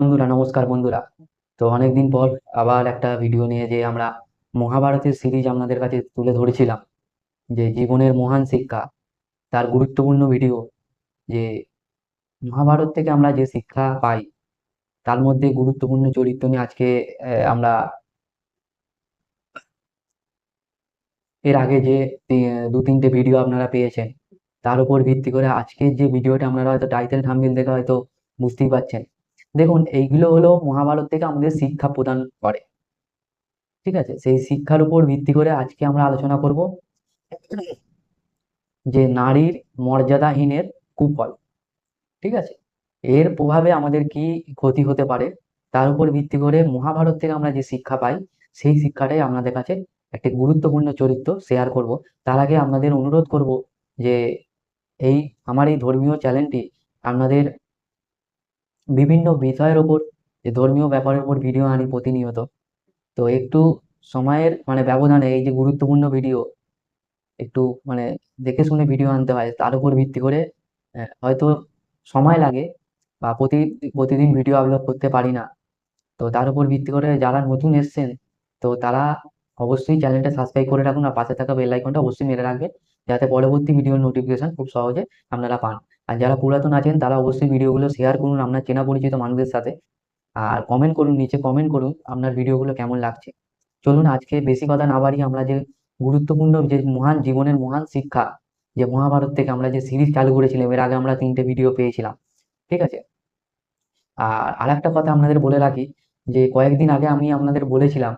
বন্ধুরা, নমস্কার বন্ধুরা। তো অনেকদিন পর আবার একটা ভিডিও নিয়ে যে আমরা মহাভারতের সিরিজ আপনাদের কাছে তুলে ধরেছিলাম, যে জীবনের মহান শিক্ষা, তার গুরুত্বপূর্ণ ভিডিও যে মহাভারত থেকে আমরা যে শিক্ষা পাই, তার মধ্যে গুরুত্বপূর্ণ চরিত্র নিয়ে আজকে আমরা এর আগে যে দু, তিনটে ভিডিও আপনারা পেয়েছেন, তার উপর ভিত্তি করে আজকের যে ভিডিওটা আপনারা হয়তো টাইটেল থাম্বনেল দেখে হয়তো বুঝতেই পারছেন। দেখুন, এইগুলো হলো মহাভারত থেকে আমাদের শিক্ষা প্রদান করে। ঠিক আছে? সেই শিক্ষার উপর ভিত্তি করে আজকে আমরা আলোচনা করব যে নারীর মর্যাদাহীনের কুফল। ঠিক আছে? এর প্রভাবে আমাদের কি ক্ষতি হতে পারে, তার উপর ভিত্তি করে মহাভারত থেকে আমরা যে শিক্ষা পাই, সেই শিক্ষাটাই আপনাদের কাছে একটি গুরুত্বপূর্ণ চরিত্র শেয়ার করব। তার আগে আপনাদের অনুরোধ করব যে এই, আমার এই ধর্মীয় চ্যানেলটি আপনাদের বিভিন্ন বিষয়ের ওপর যে ধর্মীয় ব্যাপারের উপর ভিডিও আনি প্রতিনিয়ত। তো একটু সময়ের মানে ব্যবধানে এই যে গুরুত্বপূর্ণ ভিডিও একটু মানে দেখে শুনে ভিডিও আনতে হয়, তার উপর ভিত্তি করে হয়তো সময় লাগে বা প্রতি, প্রতিদিন ভিডিও আপলোড করতে পারি না। তো তার উপর ভিত্তি করে যারা নতুন এসছেন, তো তারা অবশ্যই চ্যানেলটা সাবস্ক্রাইব করে রাখুন আর পাশে থাকা বেল আইকনটা অবশ্যই মেরে রাখবেন, যাতে পরবর্তী ভিডিওর নোটিফিকেশন খুব সহজে আপনারা পান। আর যারা পুরাতন আছেন, তারা অবশ্যই ভিডিওগুলো শেয়ার করুন আপনার চেনা পরিচিত মানুষদের সাথে। আর কমেন্ট করুন, নিচে কমেন্ট করুন আপনার ভিডিওগুলো কেমন লাগছে। চলুন আজকে বেশি কথা না বাড়িয়ে আমরা যে গুরুত্বপূর্ণ যে মহান জীবনের মহান শিক্ষা, যে মহাভারত থেকে আমরা যে সিরিজ চালু করেছিলাম, এর আগে আমরা তিনটে ভিডিও পেয়েছিলাম। ঠিক আছে? আর আর একটা কথা আপনাদের বলে রাখি, যে কয়েকদিন আগে আমি আপনাদের বলেছিলাম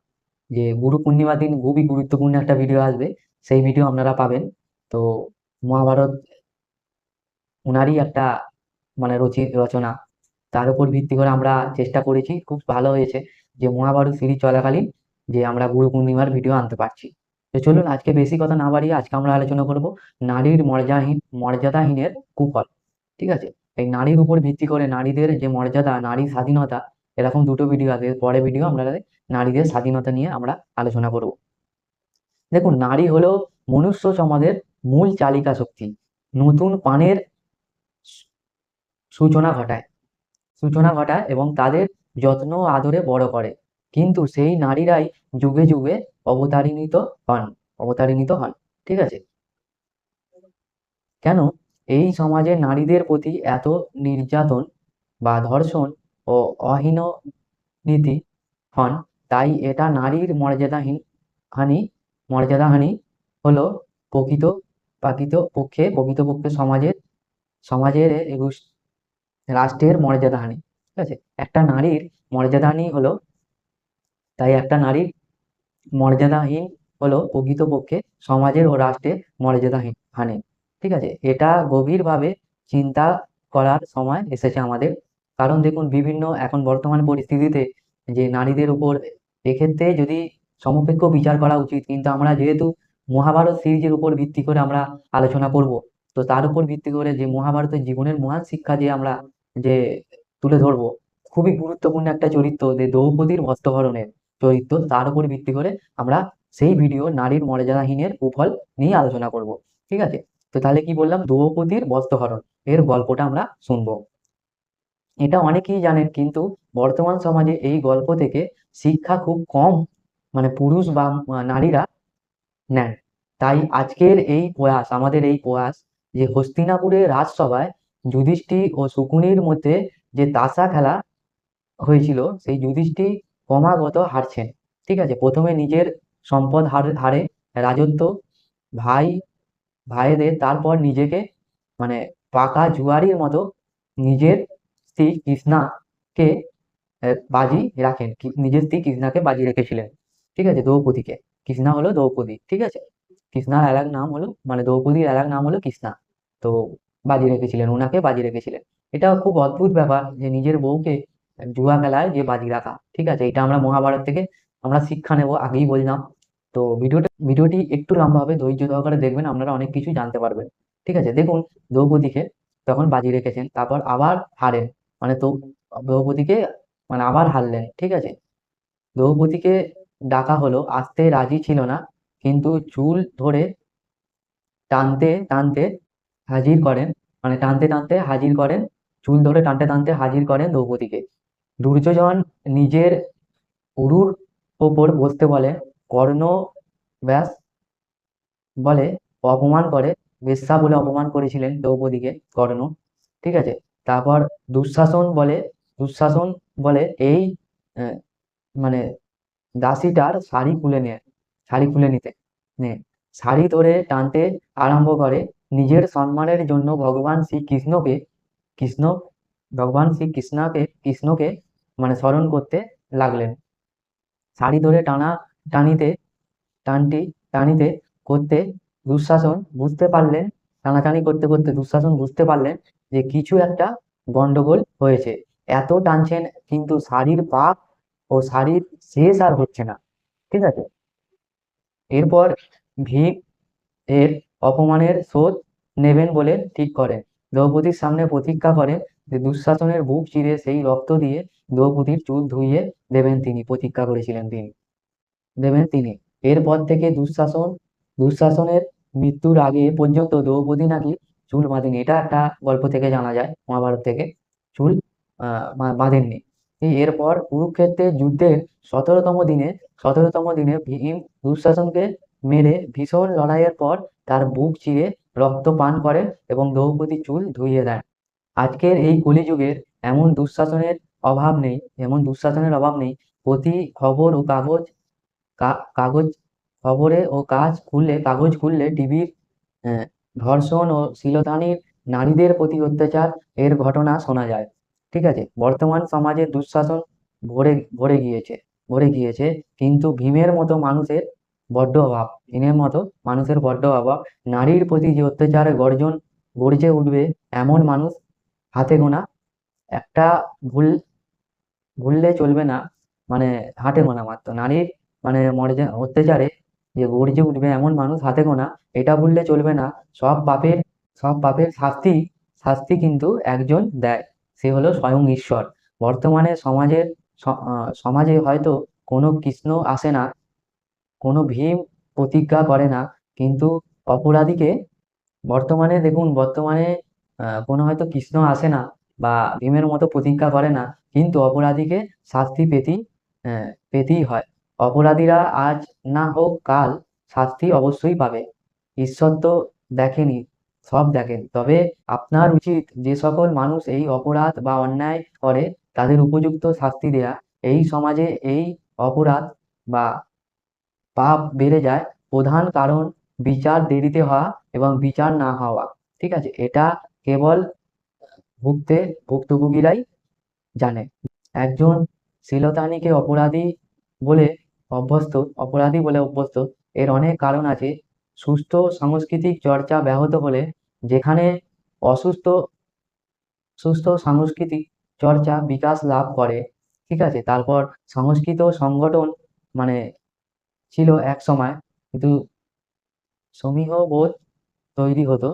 যে গুরু পূর্ণিমা দিন খুবই গুরুত্বপূর্ণ একটা ভিডিও আসবে, সেই ভিডিও আপনারা পাবেন। তো মহাভারত ওনারই একটা মানে রচি রচনা। তার উপর ভিত্তি করে আমরা চেষ্টা করেছি, খুব ভালো হয়েছে যে মহাভারত সিরিজ চলাকালীন যে আমরা গুরু পূর্ণিমার ভিডিও আনতে পারছি। তো চলুন, আজকে বেশি কথা না বাড়িয়ে আজকে আমরা আলোচনা করব নারীর মর্যাদাহীন মর্যাদাহীনের কুফল। ঠিক আছে? এই নারীর উপর ভিত্তি করে নারীদের যে মর্যাদা, নারী স্বাধীনতা, এরকম দুটো ভিডিও আছে পরে ভিডিও আমরা নারীদের স্বাধীনতা নিয়ে আমরা আলোচনা করব। দেখুন, নারী হলো মনুষ্য সমাজের মূল চালিকা শক্তি। নতুন পানের সূচনা ঘটায়। সূচনা ঘটায় এবং তাদের যত্ন আদরে বড় করে। কিন্তু সেই নারীরাই যুগে যুগে অবতারিণীত হন অবতারিণীত হন, ঠিক আছে? কেন? এই সমাজে নারীদের প্রতি এত নির্যাতন বা ধর্ষণ ও অহীন নীতি হন, তাই এটা নারীর মর্যাদাহীন হানি, মর্যাদাহানি হলো প্রকৃত প্রাকৃত পক্ষে, প্রকৃতপক্ষে সমাজের সমাজের রাষ্ট্রের মর্যাদাহানি। ঠিক আছে? একটা নারীর মর্যাদাহানি হলো, তাই একটা নারীর মর্যাদাহীন হলো প্রকৃতপক্ষে সমাজের ও রাষ্ট্রের মর্যাদাহীন। হানি ঠিক আছে? এটা গভীরভাবে চিন্তা করার সময় এসেছে আমাদের। কারণ দেখুন, বিভিন্ন এখন বর্তমান পরিস্থিতিতে যে নারীদের উপর এক্ষেত্রে যদি সমপেক্ষ বিচার করা উচিত, কিন্তু আমরা যেহেতু মহাভারত সিরিজের উপর ভিত্তি করে আমরা আলোচনা করব, তো তার উপর ভিত্তি করে যে মহাভারতের জীবনের মহান শিক্ষা যে আমরা যে তুলে ধরবো। খুবই গুরুত্বপূর্ণ একটা চরিত্র যে দ্রৌপদীর বস্ত্রহরণের চরিত্র, তার উপর ভিত্তি করে আমরা সেই ভিডিও নারীর মর্যাদাহীনের কুফল নিয়ে আলোচনা করব। ঠিক আছে? তো তাহলে কি বললাম? দ্রৌপদীর বস্ত্রহরণ এর গল্পটা আমরা শুনব। এটা অনেকেই জানেন, কিন্তু বর্তমান সমাজে এই গল্প থেকে শিক্ষা খুব কম মানে পুরুষ বা নারীরা নেন। তাই আজকের এই প্রয়াস, আমাদের এই প্রয়াস যে হস্তিনাপুরের রাজসভায় যুধিষ্ঠির ও শকুনির মধ্যে যে তাসা খেলা হয়েছিল, সেই যুধিষ্ঠির ক্রমাগত হারছেন। ঠিক আছে, প্রথমে নিজের সম্পদ হার, হারে রাজত্ব, ভাই, ভাইদের, তারপর নিজেকে মানে পাকা জুয়ারির মতো নিজের স্ত্রী কৃষ্ণাকে বাজি রাখেন। নিজের স্ত্রী কৃষ্ণাকে বাজি রেখেছিলেন। ঠিক আছে, দ্রৌপদীকে। কৃষ্ণা হলো দ্রৌপদী। ঠিক আছে, কৃষ্ণার এক নাম হলো মানে দ্রৌপদীর এক নাম হলো কৃষ্ণা। তো বাজি রেখেছিলেন ওনাকে বাজি রেখেছিলেন। এটা খুব অদ্ভুত ব্যাপার যে নিজের বউকে জুয়া খেলায় যে বাজি রাখা, ঠিক আছে? এটা আমরা মহাভারত থেকে আমরা শিক্ষা নেব, আগেই বললাম। তো ভিডিওটা, ভিডিওটি একটু লম্বা হবে, ধৈর্য সহকারে দেখবেন, আপনারা অনেক কিছু জানতে পারবেন। ঠিক আছে? দেখুন, দ্রৌপদীকে তখন বাজি রেখেছেন, তারপর আবার হারেন। মানে তো, দ্রৌপদীকে মানে আবার হারলেন, ঠিক আছে? দ্রৌপদীকে ডাকা হলো, আসতে রাজি ছিল না, কিন্তু চুল ধরে টানতে টানতে হাজির করেন মানে টানতে টানতে হাজির করেন, চুল ধরে টানতে টানতে হাজির করেন দ্রৌপদীকে। দুর্যোধন নিজের উরুর ওপর বসতে বলে, কর্ণ ব্যাস বলে, অপমান করে, বেশ্যা বলে অপমান করেছিলেন দ্রৌপদীকে, কর্ণ, ঠিক আছে? তারপর দুঃশাসন বলে দুঃশাসন বলে, এই মানে দাসীটার শাড়ি খুলে নিয়ে শাড়ি খুলে নিতে, নে। শাড়ি ধরে টানতে আরম্ভ করে। নিজের সম্মানের জন্য ভগবান শ্রীকৃষ্ণকে, কৃষ্ণ, ভগবান শ্রীকৃষ্ণকে, কৃষ্ণকে মানে স্মরণ করতে লাগলেন। শাড়ি ধরে টানা, টানিতে, টানটি, টানিতে করতে দুঃশাসন বুঝতে পারলেন, টানাটানি করতে করতে দুঃশাসন বুঝতে পারলেন যে কিছু একটা গন্ডগোল হয়েছে। এত টানছেন কিন্তু শাড়ির পাক ও শাড়ির শেষ আর হচ্ছে না। ঠিক আছে? এরপর ভীম এর অপমানের শোধ নেবেন বলে ঠিক করেন। দ্রৌপদীর সামনে প্রতিজ্ঞা করেন যে দুঃশাসনের বুক চিরে সেই রক্ত দিয়ে দ্রৌপদীর চুল ধুইয়ে দেবেন তিনি, প্রতিজ্ঞা করেছিলেন তিনি। দেবেন তিনি। এরপর থেকে দুঃশাসন, দুঃশাসনের মৃত্যুর আগে পর্যন্ত দ্রৌপদী নাকি চুল বাঁধেনি এটা একটা গল্প থেকে জানা যায়, মহাভারত থেকে। চুল আহ বাঁধেননি। এরপর কুরুক্ষেত্রের যুদ্ধের সতেরোতম দিনে সতেরোতম দিনে ভীম দুঃশাসনকে মেরে ভীষণ লড়াইয়ের পর তার বুক চিরে রক্ত পান করেন এবং দ্রৌপদী চুল ধুইয়ে দেন আজকের এই কলিযুগের এমন দুঃশাসনের অভাব নেই, এমন দুঃশাসনের অভাব নেই। প্রতি খবর ও কাগজ কাগজ খবরে ও কাজ খুললে, কাগজ খুললে টিভির ধর্ষণ ও শিলতানির নারীদের প্রতি অত্যাচার এর ঘটনা শোনা যায়। ঠিক আছে, বর্তমান সমাজে দুঃশাসন ভরে ভরে গিয়েছে ভরে গিয়েছে। কিন্তু ভীমের মতো মানুষের বড্ড অভাব। ভীমের মতো মানুষের বড্ড অভাব। নারীর প্রতি যে অত্যাচারে, গর্জন গর্জে উঠবে এমন মানুষ হাতে গোনা একটা ভুল, ভুললে চলবে না। মানে হাতে গোনা মাত্র। নারীর মানে মর্যাদা, অত্যাচারে যে গর্জে উঠবে এমন মানুষ হাতে গোনা, এটা ভুললে চলবে না। সব পাপের সব পাপের শাস্তি শাস্তি কিন্তু একজন দেয়। সে হলো স্বয়ং ঈশ্বর। বর্তমানে সমাজের সমাজে হয়তো কোনো কৃষ্ণ আসে না। কোনো ভীম প্রতিজ্ঞা করে না। কিন্তু অপরাধীকে বর্তমানে দেখুন, বর্তমানে কোনো হয়তো কৃষ্ণ আসে না বা ভীমের মতো প্রতিজ্ঞা করে না, কিন্তু অপরাধীকে শাস্তি পেতেই পেতেই হয়। অপরাধীরা আজ না হোক কাল শাস্তি অবশ্যই পাবে। ঈশ্বর তো দেখেনি, সব দেখেন। তবে আপনার উচিত যে সকল মানুষ এই অপরাধ বা অন্যায় করে, তাদের উপযুক্ত শাস্তি দেয়া। এই সমাজে এই অপরাধ বা পাপ বেড়ে যায়। প্রধান কারণ বিচার দেরিতে হওয়া এবং বিচার না হওয়া। ঠিক আছে? এটা কেবল ভুগতে ভুক্তভোগীরাই জানে। একজন শিলতানিকে অপরাধী বলে অভ্যস্ত, অপরাধী বলে অভ্যস্ত, এর অনেক কারণ আছে। সুস্থ সাংস্কৃতিক চর্চা ব্যাহত হলে যেখানে অসুস্থ, সুস্থ সাংস্কৃতিক চর্চা বিকাশ লাভ করে। ঠিক আছে? তারপর সংস্কৃত সংগঠন মানে ছিল এক সময়। কিন্তু সমীহ বোধ তৈরি হতো।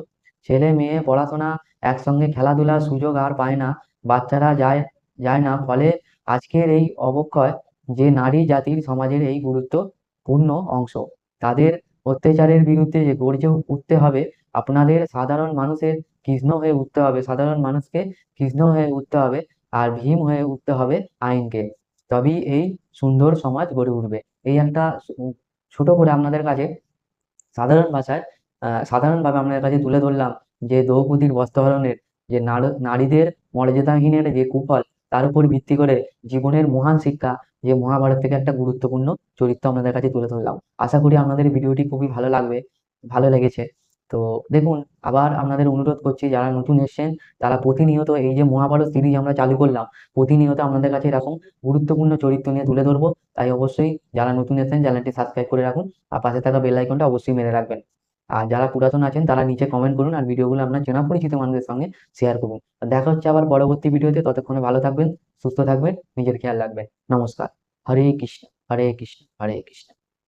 ছেলে মেয়ে পড়াশোনা একসঙ্গে খেলাধুলার সুযোগ আর পায় না। বাচ্চারা যায় যায় না। ফলে আজকের এই অবক্ষয় যে নারী জাতির সমাজের এই গুরুত্বপূর্ণ অংশ, তাদের অত্যাচারের বিরুদ্ধে যে গর্জে উঠতে হবে, আপনাদের সাধারণ মানুষের কৃষ্ণ হয়ে উঠতে হবে। সাধারণ মানুষকে কৃষ্ণ হয়ে উঠতে হবে আর ভীম হয়ে উঠতে হবে আইনকে। তবেই এই সুন্দর সমাজ গড়ে উঠবে। এই একটা ছোট করে আপনাদের কাছে সাধারণ ভাষায় সাধারণভাবে আপনাদের কাছে তুলে ধরলাম যে দ্রৌপদীর বস্ত্রহরণের যে নার- নারীদের মর্যাদাহীনের যে কুফল, তার উপর ভিত্তি করে জীবনের মহান শিক্ষা যে মহাভারত থেকে একটা গুরুত্বপূর্ণ চরিত্র আপনাদের কাছে তুলে ধরলাম। আশা করি আপনাদের ভিডিওটি খুবই ভালো লাগবে, ভালো লেগেছে। তো দেখুন, আবার আপনাদের অনুরোধ করছি, যারা নতুন এসেছেন, তারা প্রতিনিয়ত এই যে মহাভারত সিরিজ আমরা চালু করলাম, প্রতিনিয়ত আপনাদের কাছে এরকম গুরুত্বপূর্ণ চরিত্র নিয়ে তুলে ধরবো। তাই অবশ্যই যারা নতুন এসেছেন, চ্যানেলটি সাবস্ক্রাইব করে রাখুন, আর পাশে থাকা বেল আইকনটা অবশ্যই মেরে রাখবেন। আর যারা পুরাতন আছেন, তারা নিচে কমেন্ট করুন, আর ভিডিওগুলো আপনার চেনা পরিচিত মানুষের সঙ্গে শেয়ার করুন। দেখা হচ্ছে আবার পরবর্তী ভিডিওতে, ততক্ষণে ভালো থাকবেন, সুস্থ থাকবেন, নিজের খেয়াল রাখবেন। নমস্কার। হরে কৃষ্ণ হরে কৃষ্ণ হরে কৃষ্ণ।